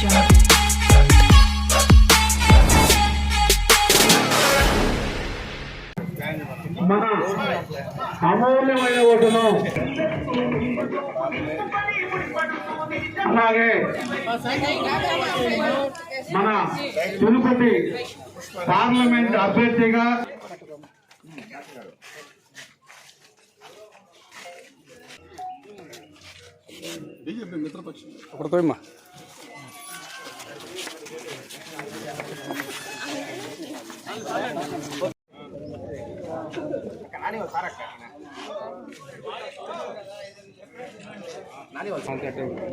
jungle. మన అమూల్యమైన ఓటును అలాగే మన తిరుపతి పార్లమెంట్ అభ్యర్థిగా ఒకటి తోయమ్మా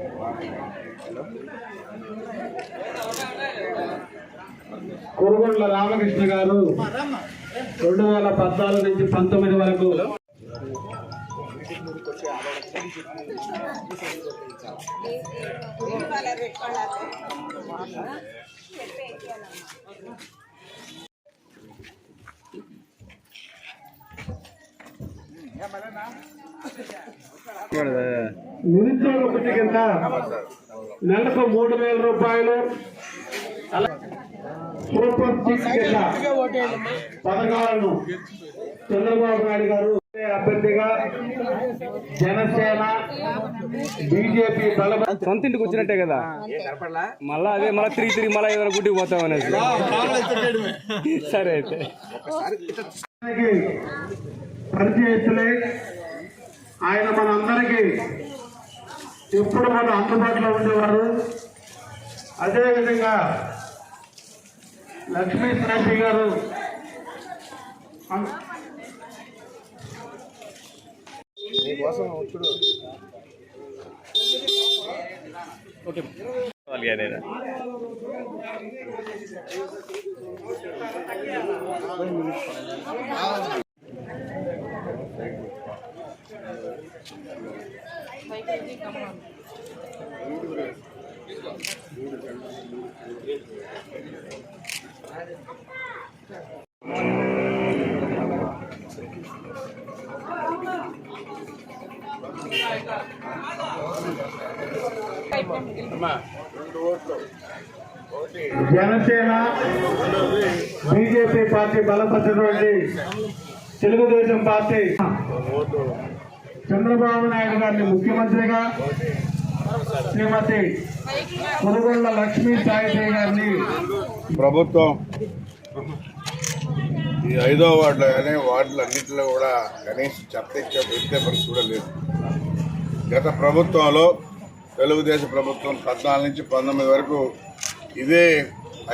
కురుగొండ్ల రామకృష్ణ గారు రెండు వేల పద్నాలుగు నుంచి పంతొమ్మిది వరకు నిరుద్యోగ కింద. నెలకు మూడు వేల రూపాయలు. సూపర్ సిక్స్ కింద. పథకాలను చంద్రబాబు నాయుడు గారు అభ్యర్థిగా జనసేన బీజేపీ సొంత ఇంటికి వచ్చినట్టే కదా. మళ్ళా అదే మళ్ళీ తిరిగి తిరిగి మళ్ళీ ఏదైనా గుడ్డికి పోతాం అనేసి. సరే అయితే. పరిచయస్తులే ఆయన ఎప్పుడు మన అందుబాటులో ఉండేవారు. అదేవిధంగా లక్ష్మీ శ్రాంతి గారు అం- జనసేన బీజేపీ పార్టీ బలపరిచినటువంటి తెలుగుదేశం పార్టీ. చంద్రబాబు నాయుడు గారిని ముఖ్యమంత్రిగా శ్రీమతి కురుగొండ లక్ష్మీ సాయిదేవి గారిని ప్రభుత్వం ఈ ఐదో వార్డులో కానీ వార్డులు అన్నింటిలో కూడా కనీసం చెత్త ఇచ్చే పెట్టే పరిస్థితి కూడా లేదు గత ప్రభుత్వంలో తెలుగుదేశం ప్రభుత్వం పద్నాలుగు నుంచి పంతొమ్మిది వరకు ఇదే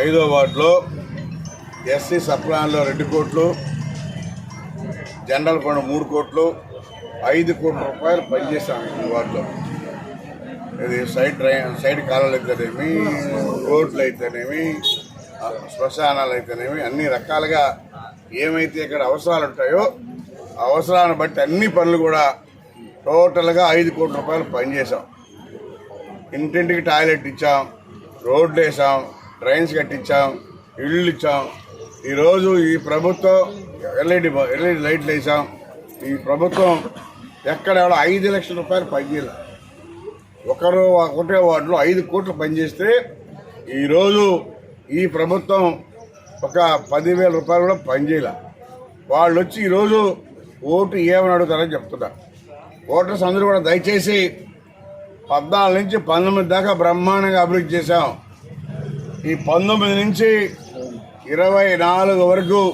ఐదో వార్డులో ఎస్సీ సప్లాన్లో రెండు కోట్లు జనరల్ ఫండ్ మూడు కోట్లు ఐదు కోట్ల రూపాయలు పనిచేశాం ఈ వార్డులో. ఇది సైడ్ డ్రై సైడ్ కాలువలు అయితేనేమి రోడ్లు అయితేనేమి శ్మశానాలు అయితేనేమి అన్ని రకాలుగా ఏమైతే ఇక్కడ అవసరాలు ఉంటాయో అవసరాన్ని బట్టి అన్ని పనులు కూడా టోటల్గా ఐదు కోట్ల రూపాయలు పనిచేసాం ఇంటింటికి టాయిలెట్ ఇచ్చాం రోడ్లు వేసాం డ్రైన్స్ కట్టించాం ఇళ్ళు ఇచ్చాం ఈరోజు ఈ ప్రభుత్వం ఎల్ఈడి ఎల్ఈడి లైట్లు వేసాం ఈ ప్రభుత్వం ఎక్కడ ఐదు లక్షల రూపాయలు పనిచేయాలి. ఒకరు ఒకటే వార్డులో ఐదు కోట్లు పనిచేస్తే ఈరోజు ఈ ప్రభుత్వం ఒక పదివేల రూపాయలు కూడా పనిచేయాల. వాళ్ళు వచ్చి ఈరోజు ఓటు ఏమని అడుగుతారని చెప్తున్నా. ఓటర్స్ అందరూ కూడా దయచేసి పద్నాలుగు నుంచి పంతొమ్మిది దాకా బ్రహ్మాండంగా అభివృద్ధి చేశాం. ఈ పంతొమ్మిది నుంచి ఇరవై నాలుగు వరకు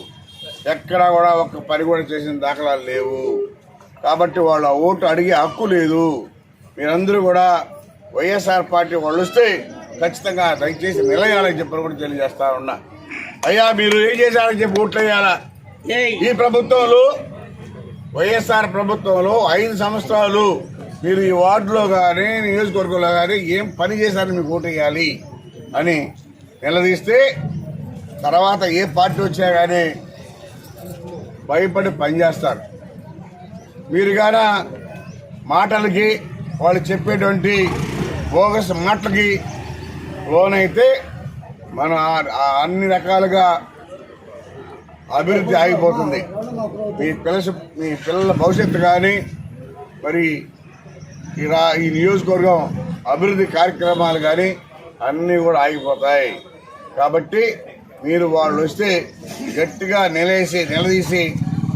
ఎక్కడ కూడా ఒక్క పని కూడా చేసిన దాఖలాలు లేవు. కాబట్టి వాళ్ళ ఓటు అడిగే హక్కు లేదు. మీరందరూ కూడా వైఎస్ఆర్ పార్టీ వాళ్ళు వస్తే ఖచ్చితంగా దయచేసి నిలయాలని చెప్పని కూడా తెలియజేస్తా ఉన్నా. అయ్యా మీరు ఏం చేశారని చెప్పి ఓట్లు వేయాలా? ఈ ప్రభుత్వంలో వైఎస్ఆర్ ప్రభుత్వంలో ఐదు సంవత్సరాలు మీరు ఈ వార్డులో కానీ నియోజకవర్గంలో కానీ ఏం పని చేశారని మీకు ఓటు వేయాలి అని నిలదీస్తే తర్వాత ఏ పార్టీ వచ్చినా కానీ భయపడి పనిచేస్తారు. మీరు గాన మాటలకి వాళ్ళు చెప్పేటువంటి బోగస్ మాటలకి లోనైతే మనం అన్ని రకాలుగా అభివృద్ధి ఆగిపోతుంది. మీ పిల్ల మీ పిల్లల భవిష్యత్తు కానీ మరి ఈ ఈ నియోజకవర్గం అభివృద్ధి కార్యక్రమాలు కానీ అన్నీ కూడా ఆగిపోతాయి. కాబట్టి మీరు వాళ్ళు వస్తే గట్టిగా నిలేసి నిలదీసి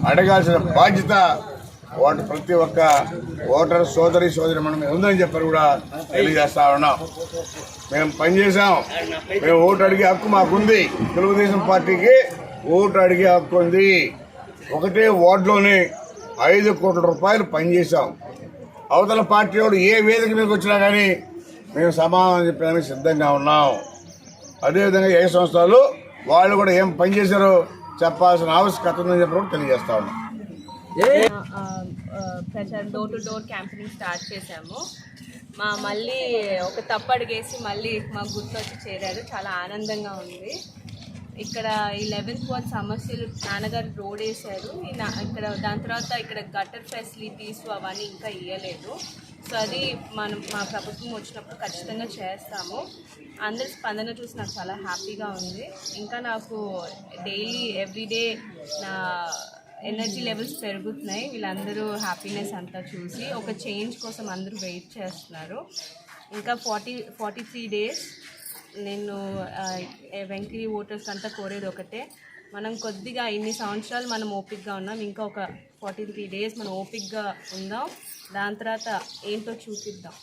అడగాల్సిన బాధ్యత వాటి ప్రతి ఒక్క ఓటర్ సోదరి సోదరి మనం ఉందని చెప్పారు కూడా తెలియజేస్తా ఉన్నాం. మేము పనిచేసాం మేము ఓటు అడిగే హక్కు మాకుంది. తెలుగుదేశం పార్టీకి ఓటు అడిగే హక్కు ఉంది. ఒకటే వార్డులోనే ఐదు కోట్ల రూపాయలు పనిచేసాం అవతల పార్టీ వాడు ఏ వేదిక మీదకి వచ్చినా కానీ మేము సమాధానం చెప్పడానికి సిద్ధంగా ఉన్నాం. అదేవిధంగా ఏ సంస్థలు వాళ్ళు కూడా ఏం పనిచేశారో చెప్పాల్సిన ఆవశ్యకత ఉందని చెప్పి కూడా తెలియజేస్తా ఉన్నాం. ఆ, ప్రచారం door to door campaigning start చేశాము. మా మళ్ళీ ఒక తప్పడిగేసి మళ్ళీ మా గుర్తొచ్చి చేరారు. చాలా ఆనందంగా ఉంది. ఇక్కడ ఈ లెవెన్త్ వార్డ్ సమస్యలు నాన్నగారు రోడ్ వేశారు. నా- ఇక్కడ దాని తర్వాత ఇక్కడ గటర్ ఫెసిలిటీస్ అవన్నీ ఇంకా ఇవ్వలేదు సో అది మనం మా ప్రభుత్వం వచ్చినప్పుడు ఖచ్చితంగా చేస్తాము. అందరి స్పందన చూసి నాకు చాలా హ్యాపీగా ఉంది. ఇంకా నాకు డైలీ ఎవ్రీడే నా ఎనర్జీ లెవెల్స్ పెరుగుతున్నాయి. వీళ్ళందరూ హ్యాపీనెస్ అంతా చూసి ఒక చేంజ్ కోసం అందరూ వెయిట్ చేస్తున్నారు. ఇంకా ఫార్టీ ఫార్టీ త్రీ డేస్ నేను ఆ, వెంకీ ఓటర్స్ అంతా కోరేది ఒకటే. మనం కొద్దిగా ఇన్ని సంవత్సరాలు మనం ఓపిక్గా ఉన్నాం. ఇంకా ఒక ఫార్టీ త్రీ డేస్ మనం ఓపిక్గా ఉందాం. దాని తర్వాత ఏంటో చూపిద్దాం.